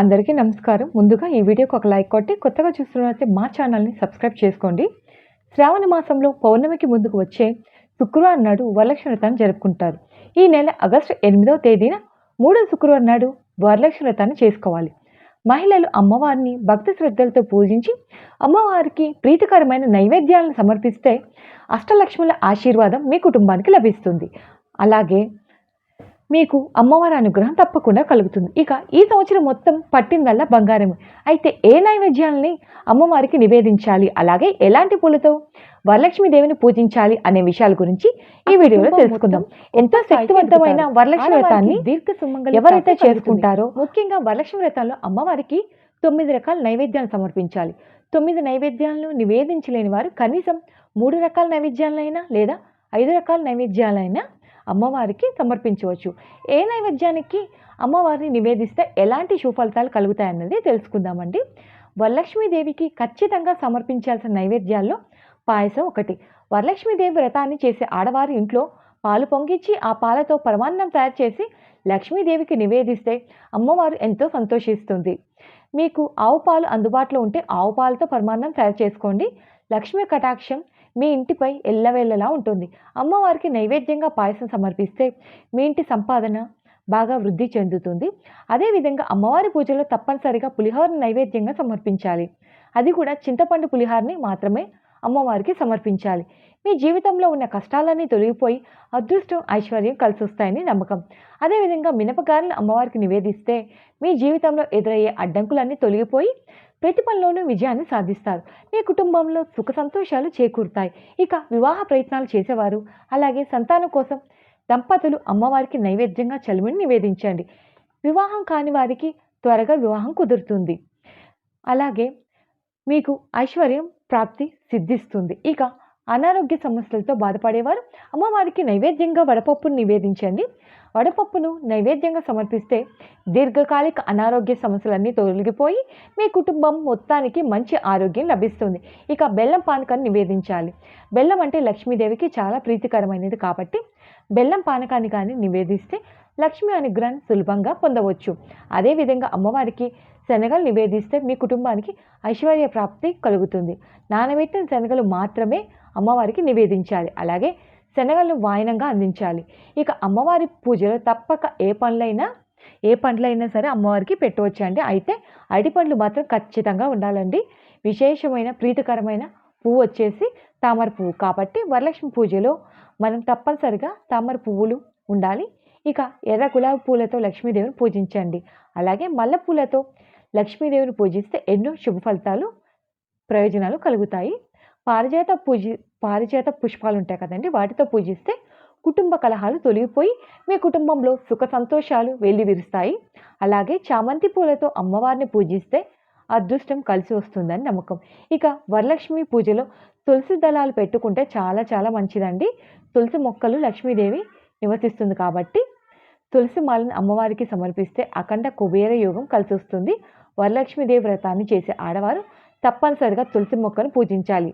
అందరికీ నమస్కారం. ముందుగా ఈ వీడియోకి ఒక లైక్ కొట్టి కొత్తగా చూస్తున్నట్లయితే మా ఛానల్ని సబ్స్క్రైబ్ చేసుకోండి. శ్రావణ మాసంలో పౌర్ణమికి ముందుకు వచ్చే శుక్రవారం నాడు వరలక్ష్మి వ్రతాన్ని జరుపుకుంటారు. ఈ నెల ఆగస్టు ఎనిమిదవ తేదీన మూడో శుక్రవారం నాడు వరలక్ష్మి వ్రతాన్ని చేసుకోవాలి. మహిళలు అమ్మవారిని భక్తి శ్రద్ధలతో పూజించి అమ్మవారికి ప్రీతికరమైన నైవేద్యాలను సమర్పిస్తే అష్టలక్ష్ముల ఆశీర్వాదం మీ కుటుంబానికి లభిస్తుంది. అలాగే మీకు అమ్మవారి అనుగ్రహం తప్పకుండా కలుగుతుంది. ఇక ఈ సంవత్సరం మొత్తం పట్టిందల్లా బంగారం అయితే ఏ నైవేద్యాలని అమ్మవారికి నివేదించాలి? అలాగే ఎలాంటి పూలతో వరలక్ష్మి దేవిని పూజించాలి అనే విషయాల గురించి ఈ వీడియోలో తెలుసుకుందాం. ఎంతో శక్తివంతమైన వరలక్ష్మి వ్రతాన్ని దీర్ఘ ఎవరైతే చేసుకుంటారో ముఖ్యంగా వరలక్ష్మి వ్రతాల్లో అమ్మవారికి తొమ్మిది రకాల నైవేద్యాలు సమర్పించాలి. తొమ్మిది నైవేద్యాలను నివేదించలేని వారు కనీసం మూడు రకాల నైవేద్యాలైనా లేదా ఐదు రకాల నైవేద్యాలైనా అమ్మవారికి సమర్పించవచ్చు. ఏ నైవేద్యానికి అమ్మవారిని నివేదిస్తే ఎలాంటి సుఫలితాలు కలుగుతాయన్నది తెలుసుకుందామండి. వరలక్ష్మీదేవికి ఖచ్చితంగా సమర్పించాల్సిన నైవేద్యాల్లో పాయసం ఒకటి. వరలక్ష్మీదేవి వ్రతాన్ని చేసే ఆడవారి ఇంట్లో పాలు పొంగిచ్చి ఆ పాలతో పరమాన్నం తయారు చేసి లక్ష్మీదేవికి నివేదిస్తే అమ్మవారు ఎంతో సంతోషిస్తుంది. మీకు ఆవు పాలు అందుబాటులో ఉంటే ఆవు పాలతో పరమాన్నం తయారు చేసుకోండి. లక్ష్మీ కటాక్షం మీ ఇంటిపై ఎల్లవేళలా ఉంటుంది. అమ్మవారికి నైవేద్యంగా పాయసం సమర్పిస్తే మీ ఇంటి సంపాదన బాగా వృద్ధి చెందుతుంది. అదేవిధంగా అమ్మవారి పూజలో తప్పనిసరిగా పులిహోరని నైవేద్యంగా సమర్పించాలి. అది కూడా చింతపండు పులిహోరని మాత్రమే అమ్మవారికి సమర్పించాలి. మీ జీవితంలో ఉన్న కష్టాలన్నీ తొలగిపోయి అదృష్టం ఐశ్వర్యం కలిసి వస్తాయని నమ్మకం అదేవిధంగా మినపగారెలను అమ్మవారికి నివేదిస్తే మీ జీవితంలో ఎదురయ్యే అడ్డంకులన్నీ తొలగిపోయి ప్రతి పనిలోనూ విజయాన్ని సాధిస్తారు. మీ కుటుంబంలో సుఖ సంతోషాలు చేకూరుతాయి. ఇక వివాహ ప్రయత్నాలు చేసేవారు. అలాగే సంతానం కోసం దంపతులు అమ్మవారికి నైవేద్యంగా చలిమిని నివేదించండి. వివాహం కాని వారికి త్వరగా వివాహం కుదురుతుంది. అలాగే మీకు ఐశ్వర్యం ప్రాప్తి సిద్ధిస్తుంది. ఇక అనారోగ్య సమస్యలతో బాధపడేవారు. అమ్మవారికి నైవేద్యంగా వడపప్పును నివేదించండి. వడపప్పును నైవేద్యంగా సమర్పిస్తే దీర్ఘకాలిక అనారోగ్య సమస్యలన్నీ తొలగిపోయి మీ కుటుంబం మొత్తానికి మంచి ఆరోగ్యం లభిస్తుంది. ఇక బెల్లం పానకాన్ని నివేదించాలి. బెల్లం అంటే లక్ష్మీదేవికి చాలా ప్రీతికరమైనది కాబట్టి బెల్లం పానకాన్ని కానీ నివేదిస్తే లక్ష్మీ అనుగ్రహం సులభంగా పొందవచ్చు. అదేవిధంగా అమ్మవారికి శనగలు నివేదిస్తే మీ కుటుంబానికి ఐశ్వర్య ప్రాప్తి కలుగుతుంది. నానబెట్టిన శనగలు మాత్రమే అమ్మవారికి నివేదించాలి. అలాగే శనగలను వాయనంగా అందించాలి. ఇక అమ్మవారి పూజలో తప్పక ఏ పనులైనా ఏ పండ్లైనా సరే అమ్మవారికి పెట్టవచ్చు అండి అయితే అరటిపండ్లు మాత్రం ఖచ్చితంగా ఉండాలండి. విశేషమైన ప్రీతికరమైన పువ్వు వచ్చేసి తామర పువ్వు. కాబట్టి వరలక్ష్మి పూజలో మనం తప్పనిసరిగా తామర పువ్వులు ఉండాలి. ఇక ఎర్ర గులాబీ పూలతో లక్ష్మీదేవిని పూజించండి. అలాగే మల్లె పూలతో లక్ష్మీదేవిని పూజిస్తే ఎన్నో శుభ ఫలితాలు ప్రయోజనాలు కలుగుతాయి. పారిజాత పూజి పారిజాత పుష్పాలు ఉంటాయి కదండి వాటితో పూజిస్తే కుటుంబ కలహాలు తొలగిపోయి మీ కుటుంబంలో సుఖ సంతోషాలు వెళ్ళి విరుస్తాయి. అలాగే చామంతి పూలతో అమ్మవారిని పూజిస్తే అదృష్టం కలిసి వస్తుందని నమ్మకం. ఇక వరలక్ష్మి పూజలో తులసి దళాలు పెట్టుకుంటే చాలా చాలా మంచిదండి. తులసి మొక్కలు లక్ష్మీదేవి నివసిస్తుంది కాబట్టి తులసి మాలను అమ్మవారికి సమర్పిస్తే అఖండ కుబేర యోగం కలిసి వస్తుంది. వరలక్ష్మీదేవి వ్రతాన్ని చేసే ఆడవారు తప్పనిసరిగా తులసి మొక్కను పూజించాలి.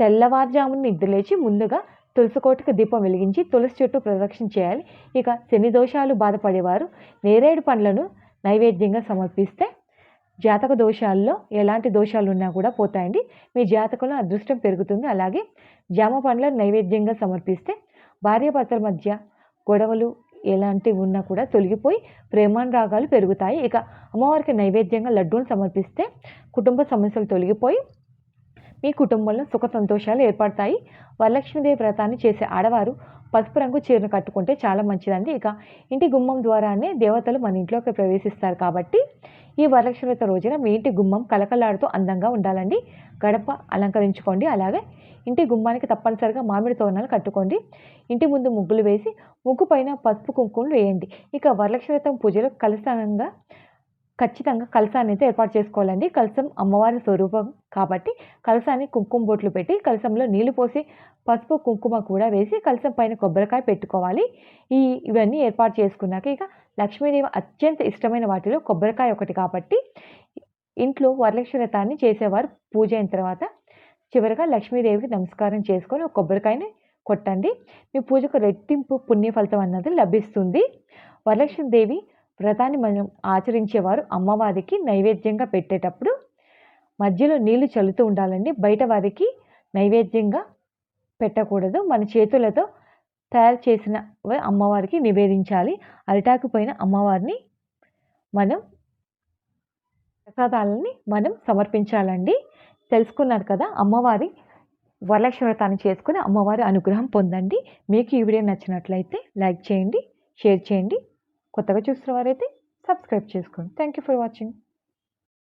తెల్లవారుజామున నిద్రలేచి ముందుగా తులసి కోటకు దీపం వెలిగించి తులసి చెట్టు ప్రదక్షిణ చేయాలి. ఇక శని దోషాలు బాధపడేవారు నేరేడు పండ్లను నైవేద్యంగా సమర్పిస్తే జాతక దోషాల్లో ఎలాంటి దోషాలు ఉన్నా కూడా పోతాయండి. మీ జాతకంలో అదృష్టం పెరుగుతుంది. అలాగే జామ పండ్లను నైవేద్యంగా సమర్పిస్తే భార్యాభర్తల మధ్య గొడవలు ఎలాంటివి ఉన్నా కూడా తొలగిపోయి ప్రేమానురాగాలు పెరుగుతాయి. ఇక అమ్మవారికి నైవేద్యంగా లడ్డూలు సమర్పిస్తే కుటుంబ సమస్యలు తొలగిపోయి మీ కుటుంబంలో సుఖ సంతోషాలు ఏర్పడతాయి. వరలక్ష్మీదేవి వ్రతాన్ని చేసే ఆడవారు పసుపు రంగు చీరను కట్టుకుంటే చాలా మంచిదండి. ఇక ఇంటి గుమ్మం ద్వారానే దేవతలు మన ఇంట్లోకి ప్రవేశిస్తారు కాబట్టి ఈ వరలక్ష్మి వ్రత రోజున మీ ఇంటి గుమ్మం కలకలాడుతూ అందంగా ఉండాలండి. గడప అలంకరించుకోండి. అలాగే ఇంటి గుమ్మానికి తప్పనిసరిగా మామిడి తోరణాలు కట్టుకోండి. ఇంటి ముందు ముగ్గులు వేసి ముగ్గు పైన పసుపు కుంకుమలు వేయండి. ఇక వరలక్ష్మి వ్రతం పూజలో కలసంగా ఖచ్చితంగా కలసాన్ని అయితే ఏర్పాటు చేసుకోవాలండి. కలసం అమ్మవారి స్వరూపం కాబట్టి కలసాన్ని కుంకుమ బొట్లు పెట్టి కలసంలో నీళ్ళు పోసి పసుపు కుంకుమ కూడా వేసి కలసం పైన కొబ్బరికాయ పెట్టుకోవాలి. ఈ ఇవన్నీ ఏర్పాటు చేసుకున్నాక ఇక లక్ష్మీదేవి అత్యంత ఇష్టమైన వాటిలో కొబ్బరికాయ ఒకటి కాబట్టి ఇంట్లో వరలక్ష్మి వ్రతాన్ని చేసేవారు. పూజ అయిన తర్వాత చివరిగా లక్ష్మీదేవికి నమస్కారం చేసుకొని ఒక కొబ్బరికాయని కొట్టండి. మీ పూజకు రెట్టింపు పుణ్యఫలితం అన్నది లభిస్తుంది. వరలక్ష్మీదేవి వ్రతాన్ని మనం ఆచరించేవారు అమ్మవారికి నైవేద్యంగా పెట్టేటప్పుడు మధ్యలో నీళ్ళు చల్లుతూ ఉండాలండి. బయట వారికి నైవేద్యంగా పెట్టకూడదు. మన చేతులతో తయారు చేసిన అమ్మవారికి నివేదించాలి. అరిటాకు పైన అమ్మవారిని మనం ప్రసాదాలని మనం సమర్పించాలండి. తెలుసుకున్నారు కదా అమ్మవారి వరలక్ష్మి వ్రతాన్ని చేసుకుని అమ్మవారి అనుగ్రహం పొందండి. మీకు ఈ వీడియో నచ్చినట్లయితే లైక్ చేయండి షేర్ చేయండి. కొత్తగా చూస్తున్న వారైతే సబ్స్క్రైబ్ చేసుకోండి. Thank you for watching